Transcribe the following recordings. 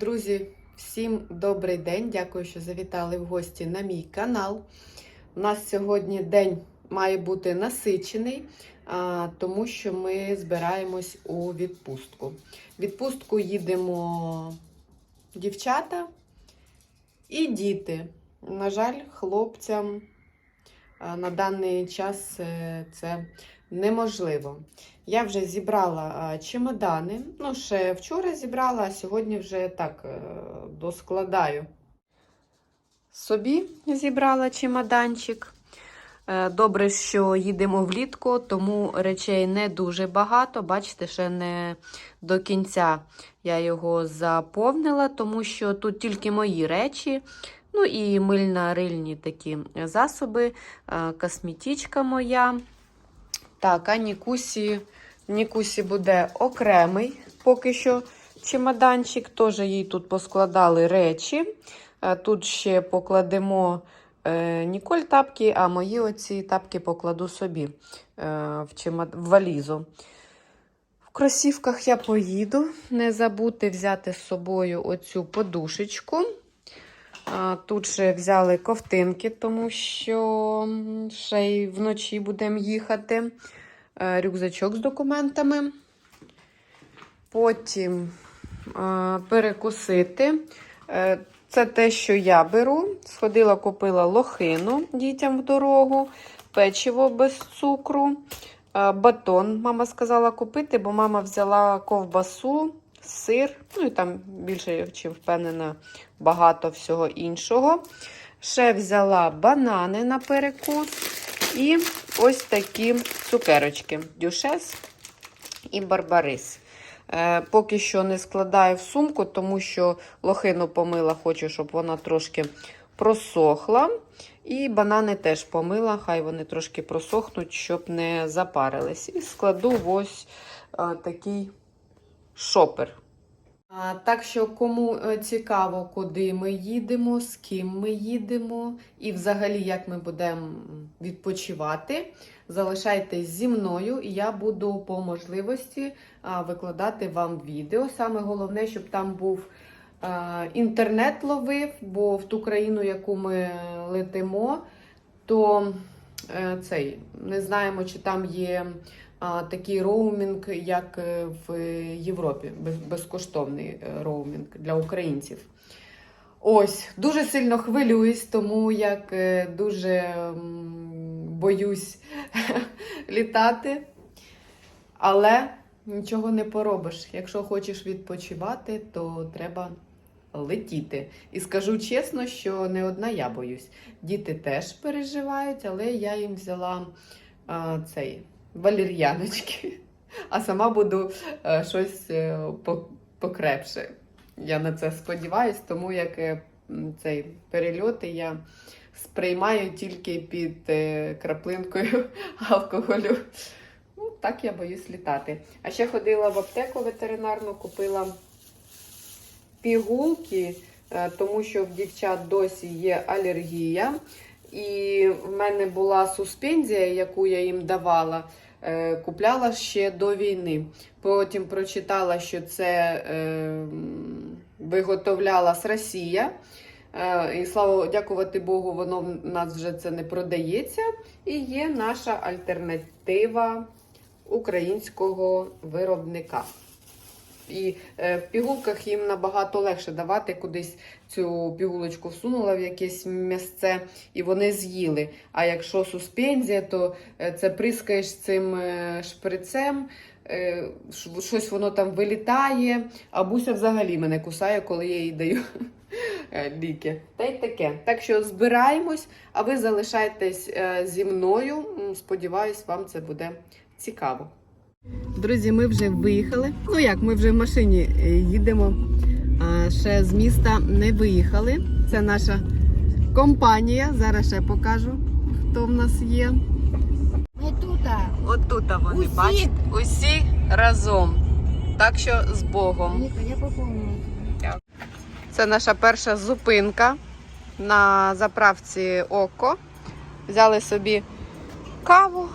Друзі, всім добрий день! Дякую, що завітали в гості на мій канал. У нас сьогодні день має бути насичений, тому що ми збираємось у відпустку. Відпустку їдемо дівчата і діти. На жаль, хлопцям на даний час е, це неможливо. Я вже зібрала чемодани. Ну, ще вчора зібрала, а сьогодні вже так е, доскладаю. Собі зібрала чемоданчик. Е, Добре, що їдемо влітку, тому речей не дуже багато. Бачите, ще не до кінця я його заповнила, тому що тут тільки мої речі. Ну і мильно-рильні такі засоби, е, косметичка моя. Так, а Нікусі, Нікусі буде окремий поки що чемоданчик. Теж їй тут поскладали речі. Е, Тут ще покладемо е, Ніколь тапки, а мої оці тапки покладу собі е, в, валізу. В кросівках я поїду. Не забудьте взяти з собою оцю подушечку. Тут ще взяли ковтинки, тому що ще й вночі будемо їхати. Е, Рюкзачок з документами. Потім перекусити. Е, Це те, що я беру. Сходила, купила лохину дітям в дорогу, печиво без цукру, е, батон. Мама сказала купити, бо мама взяла ковбасу, сир, ну і там більше, чим впевнена, багато всього іншого. Ще взяла банани на перекус. І ось такі цукерочки дюшес і барбарис. Е, поки що не складаю в сумку, тому що лохину помила, хочу, щоб вона трошки просохла. І банани теж помила, хай вони трошки просохнуть, щоб не запарились. І складу ось е, такий шопер. А, Так що, кому е, цікаво, куди ми їдемо, з ким ми їдемо, і взагалі як ми будемо відпочивати, залишайтесь зі мною, і я буду по можливості а, викладати вам відео. Саме головне, щоб там був а, інтернет ловив, бо в ту країну, яку ми летимо, то е, цей не знаємо, чи там є а, такий роумінг, як е, в Європі, безкоштовний е, роумінг для українців. Ось, дуже сильно хвилююсь, тому як е, дуже боюсь літати. Але нічого не поробиш. Якщо хочеш відпочивати, то треба летіти. І скажу чесно, що не одна я боюсь. Діти теж переживають, але я їм взяла а, цей валір'яночки, а сама буду е, щось е, покрепше. Я на це сподіваюсь, тому як е, цей перельоти я сприймаю тільки під краплинкою алкоголю. Ну, так я боюсь літати. А ще ходила в аптеку ветеринарну, купила пігулки, тому що в дівчат досі є алергія. І в мене була суспензія, яку я їм давала, купляла ще до війни. Потім прочитала, що це е, виготовляла Росія. Е, І слава дякувати Богу, воно в нас вже це не продається. І є наша альтернатива українського виробника. І е, в пігулках їм набагато легше давати кудись цю пігулочку всунула в якесь місце, і вони з'їли. А якщо суспензія, то е, це прискаєш цим е, шприцем, щось воно там вилітає, а буся взагалі мене кусає, коли я їй даю ліки. Та й таке. Так що збираємось, а ви залишайтесь зі мною. Сподіваюсь, вам це буде цікаво. Друзі, ми вже виїхали. Ну як, ми вже в машині е, їдемо. А ще з міста не виїхали. Це наша компанія. Зараз ще покажу, хто в нас є. Не тут. Отут вони, Усі. бачите? Усі разом. Так що з Богом. Ніка, я поповнила. Це наша перша зупинка на заправці Око. Взяли собі каву,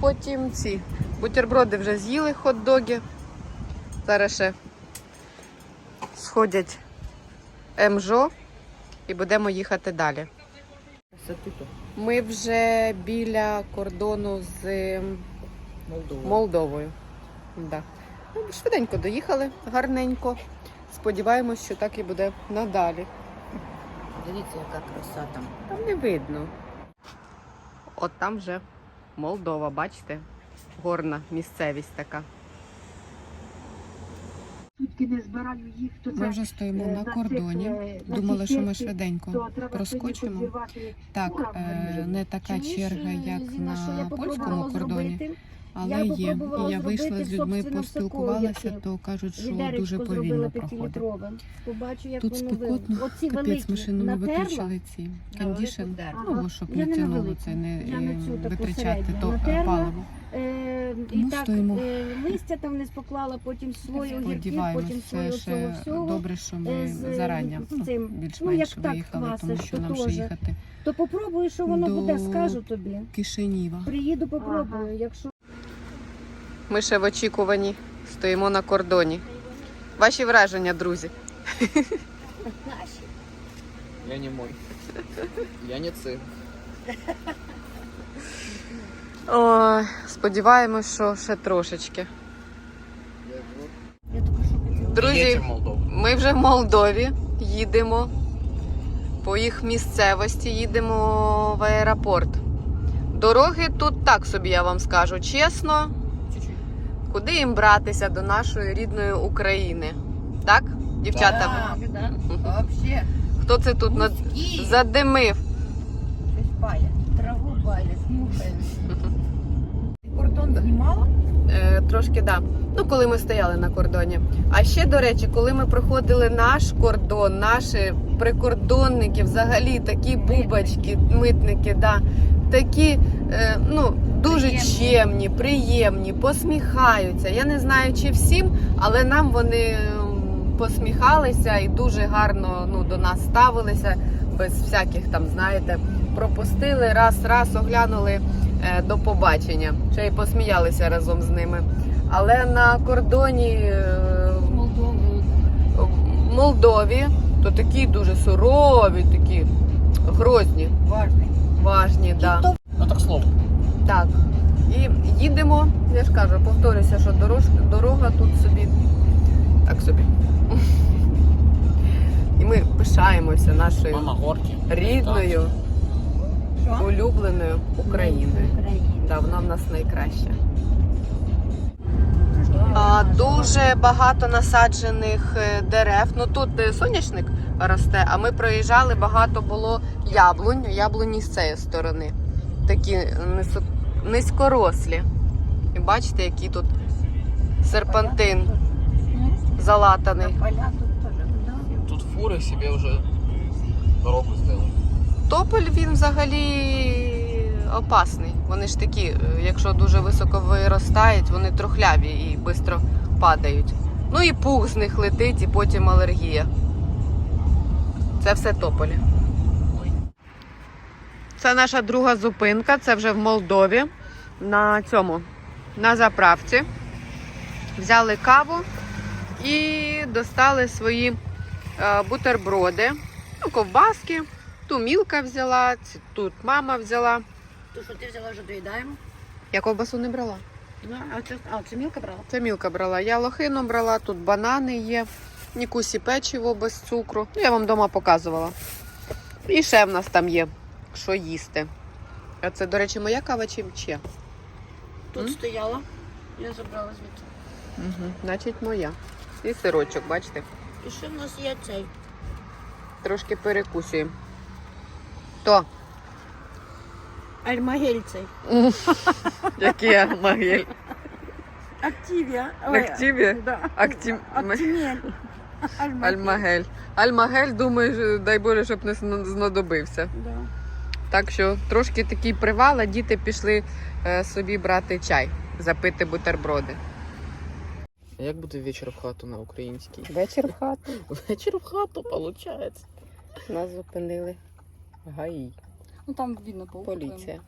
потім ці бутерброди вже з'їли хот-доги. Зараз ще сходять МЖО і будемо їхати далі. Ми вже біля кордону з Молдова. Молдовою. Да. Ну, Швиденько доїхали, гарненько. Сподіваємось, що так і буде надалі. Дивіться, яка краса там. Там не видно. От там вже Молдова, бачите? Горна місцевість така. Сутки не збираю їх, то Ми вже стоїмо на кордоні. Думали, що ми швиденько проскочимо. Так, е, не така черга, як на польському кордоні, але є. І я вийшла з людьми, поспілкувалася, то кажуть, що дуже повільно проходить. Побачу, як Тут спекотно, Оці капець, машину ми виключили ці кондішн, Ага. ну, щоб не тянуло це, не я витрачати то е, паливо. Е, і Тому так е, листя там не споклала, потім свою огірків, потім це свою цього всього. добре, що ми Е, з- зарані з ну, цим. Ну, як так виїхали, тому квасиш, що то нам ще їхати То попробую, що воно До- буде, скажу тобі. Кишиніва. Приїду, попробую. Якщо Ми ще в очікуванні стоїмо на кордоні. Ваші враження, друзі. Я не мой. Я не цим. Ой, сподіваємось, що ще трошечки. Друзі, ми вже в Молдові їдемо по їх місцевості, їдемо в аеропорт. Дороги тут так собі, я вам скажу чесно. Куди їм братися до нашої рідної України? Так, дівчата? Так. Да. Вообще. Хто це тут над... Задимив? Щось палять. Траву палять, мухають. Кордон знімала? Е, трошки да. Ну, коли ми стояли на кордоні. А ще, до речі, коли ми проходили наш кордон, наші прикордонники, взагалі такі бубочки, митники, да, такі е, ну, дуже Приємні. чемні, приємні, посміхаються. Я не знаю, чи всім, але нам вони посміхалися і дуже гарно ну, до нас ставилися, без всяких там, знаєте, пропустили, раз, раз оглянули е, до побачення. Ще й посміялися разом з ними. Але на кордоні е, в Молдові то такі дуже сурові, такі грозні, Важний. важні. Да. Так слово. Так. І їдемо, я ж кажу, повторюся, що дорож, дорога тут собі так собі. І ми пишаємося нашою Мама горки. рідною, улюбленою Україною. Да, вона в нас найкраща. А, дуже багато насаджених е, дерев. Ну тут е, соняшник росте, а ми проїжджали, багато було яблунь, яблуні з цієї сторони. Такі низькорослі. І бачите, який тут серпантин залатаний. Тут фури собі вже дорогу зробили. Тополь він взагалі опасний. Вони ж такі, е, якщо дуже високо виростають, вони трухляві і швидко падають. Ну і пух з них летить, і потім алергія. Це все тополі. Це наша друга зупинка, це вже в Молдові. На цьому, на заправці. Взяли каву і достали свої е, бутерброди, ну, ковбаски. Ту мілка взяла, тут мама взяла. То, що ти взяла, вже доїдаємо. Я ковбасу не брала. Ну, а це, а, це мілка брала? Це мілка брала. Я лохину брала, тут банани є, нікусі печиво без цукру. Ну, я вам вдома показувала. І ще в нас там є, що їсти. А це, до речі, моя кава чи чия? Тут М? стояла. Я забрала звідти. Угу. Значить, моя. І сирочок, бачите? І ще в нас є цей. Трошки перекусуємо. То, Альмагель цей. який армагель. Активія. Активі? Да. Актив... Актимель. Альмагель. Альмагель, думаю, дай Боже, щоб не зна- знадобився. Да. Так що трошки такий привал, а діти пішли е, собі брати чай, запити бутерброди. А як буде вечір в хату на українській? Вечір в хату. Вечір в хату, виходить. Нас зупинили. ГАІ. Ну там видно по Поліція.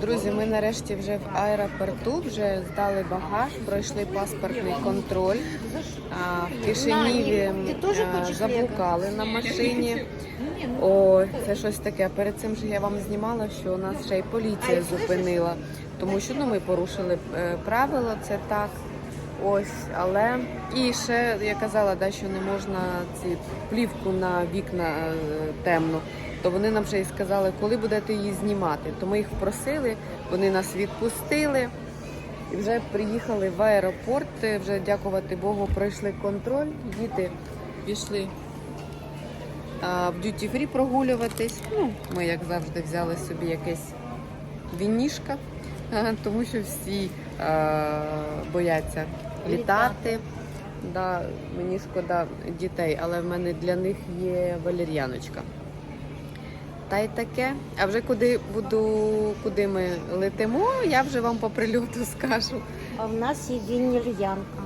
Друзі, ми нарешті вже в аеропорту, вже здали багаж, пройшли паспортний контроль. А, в Кишиніві а, заблукали на машині. О, це щось таке. Перед цим же я вам знімала, що у нас ще й поліція зупинила, тому що ну ми порушили е, правила, це так. Ось, але і ще я казала, да, що не можна ці плівку на вікна е, темну. То вони нам вже і сказали, коли будете її знімати. То ми їх просили, вони нас відпустили. І вже приїхали в аеропорт. Вже дякувати Богу, пройшли контроль. Діти пішли а, в дюті фрі прогулюватись. Ну, ми, як завжди, взяли собі якесь вінішка, тому що всі а, бояться літати. Да, мені шкода дітей, але в мене для них є валер'яночка. Та й таке. А вже куди буду, куди ми летимо, я вже вам по прильоту скажу. А в нас є вінір'янка.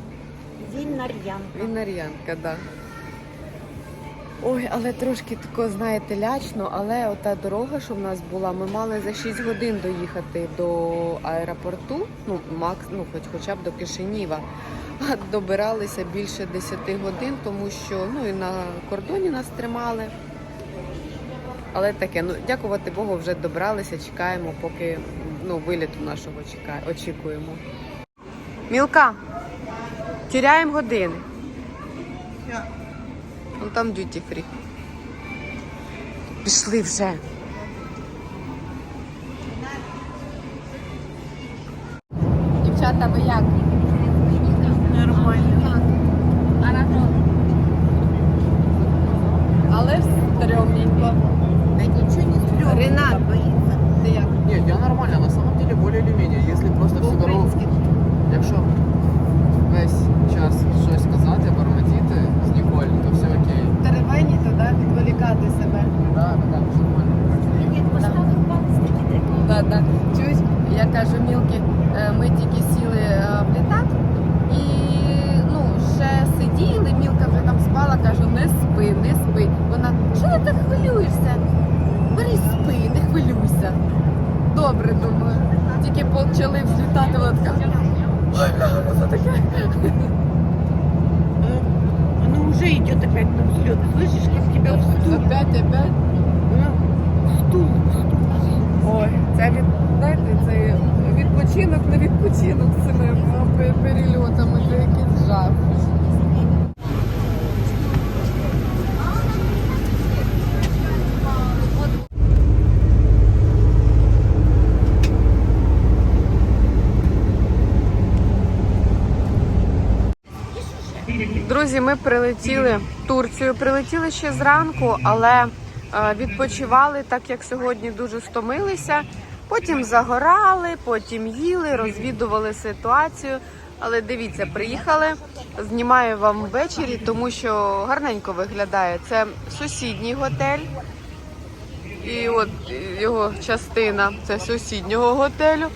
Вінар'янка. Вінар'янка, да. Ой, але трошки тако, знаєте, лячно, але ота дорога, що в нас була, ми мали за 6 годин доїхати до аеропорту, ну, макс, ну, хоч хоча б до Кишиніва. А добиралися більше 10 годин, тому що ну, і на кордоні нас тримали. Але таке, ну дякувати Богу, вже добралися, чекаємо, поки ну, виліту нашого чекає, очікуємо. Мілка, тіряємо години. Вон там дюті фрі. Пішли вже. Дівчата, ви як? Нормально. Але стрьомненько. Да нічого не стрьомно. Ренат. Ти як? Нет, я нормально, на самом деле более или менее. Если просто всю дорогу... Якщо весь час щось сказати, бормотіти з Ніколь, то все окей. Теревені туди відволікати себе. Да, да, да, все нормально. Як поставив палець, такі Да, да. Чуєш, я кажу, Мілки, е, ми тільки сіли е, в літак і ну, ще сиділи, Мілка вже там спала, кажу, не спи, не спи. Вона, що ти так хвилюєшся? Бери спи, не хвилюйся. Добре, думаю. Тільки почали взлітати, вона така. Ой, що це таке? Оно уже идет опять на взлет. Слышишь, как тебя в стул? Опять, опять. Ну, стул, стул. Ой, це від, знаєте, це відпочинок на відпочинок з цими перельотами, це якийсь жах. Друзі, ми прилетіли в Турцію. Прилетіли ще зранку, але е, відпочивали, так як сьогодні дуже стомилися. Потім загорали, потім їли, розвідували ситуацію. Але дивіться, приїхали. Знімаю вам ввечері, тому що гарненько виглядає. Це сусідній готель. І от його частина це сусіднього готелю.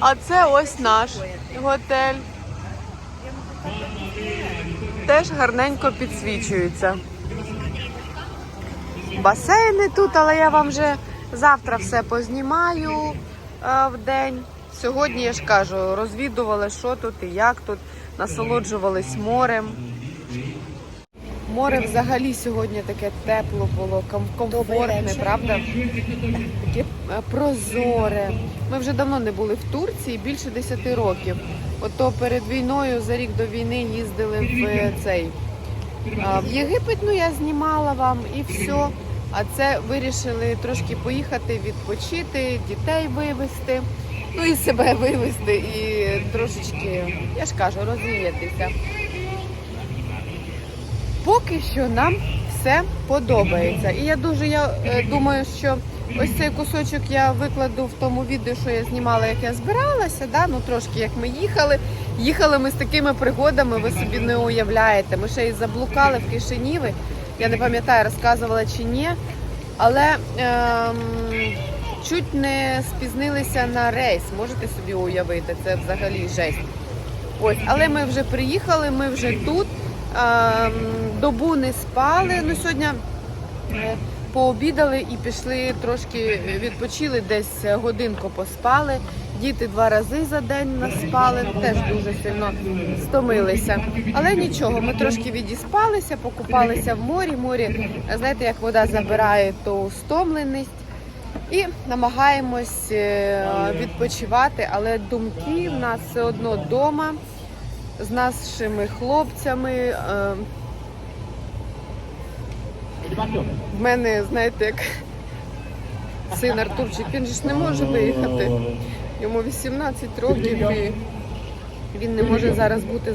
А це ось наш готель теж гарненько підсвічуються. Басейни тут, але я вам вже завтра все познімаю е, в день. Сьогодні я ж кажу, розвідували, що тут і як тут, насолоджувались морем. Море взагалі сьогодні таке тепло було, комфортне, правда? Таке е, прозоре. Ми вже давно не були в Турції, більше 10 років. Ото перед війною за рік до війни їздили в цей в Єгипет. Ну я знімала вам і все. А це вирішили трошки поїхати, відпочити, дітей вивезти, ну і себе вивезти, і трошечки, я ж кажу, розвіятися. Поки що нам все подобається. І я дуже я е, думаю, що ось цей кусочок я викладу в тому відео, що я знімала, як я збиралася. Да? Ну трошки як ми їхали. Їхали ми з такими пригодами, ви собі не уявляєте. Ми ще й заблукали в Кишиніві. Я не пам'ятаю, розказувала чи ні. Але ем, чуть не спізнилися на рейс. Можете собі уявити, це взагалі жесть. Ось, але ми вже приїхали, ми вже тут. Ем, добу не спали. Ну, сьогодні е, пообідали і пішли трошки відпочили, десь годинку поспали. Діти два рази за день наспали, теж дуже сильно стомилися. Але нічого, ми трошки відіспалися, покупалися в морі. Морі, знаєте, як вода забирає ту стомленість. І намагаємось е, відпочивати, але думки в нас все одно вдома з нашими хлопцями. В мене, знаєте, як син Артурчик, він ж не може виїхати. Йому 18 років і він не може зараз бути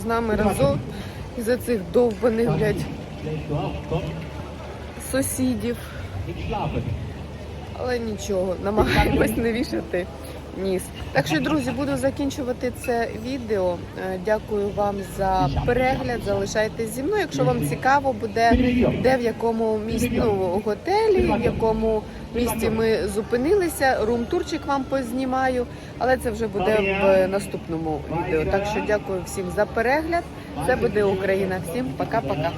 з, нами разом із-за цих довбаних, блядь, сусідів. Але нічого, намагаємось не вішати ніс. Так що, друзі, буду закінчувати це відео. Е, Дякую вам за перегляд. Залишайтесь зі мною. Якщо вам цікаво буде, де в якому місці ну, готелі, в якому місці ми зупинилися. Рум-турчик вам познімаю, але це вже буде в наступному відео. Так що дякую всім за перегляд. Це буде Україна. Всім пока-пока.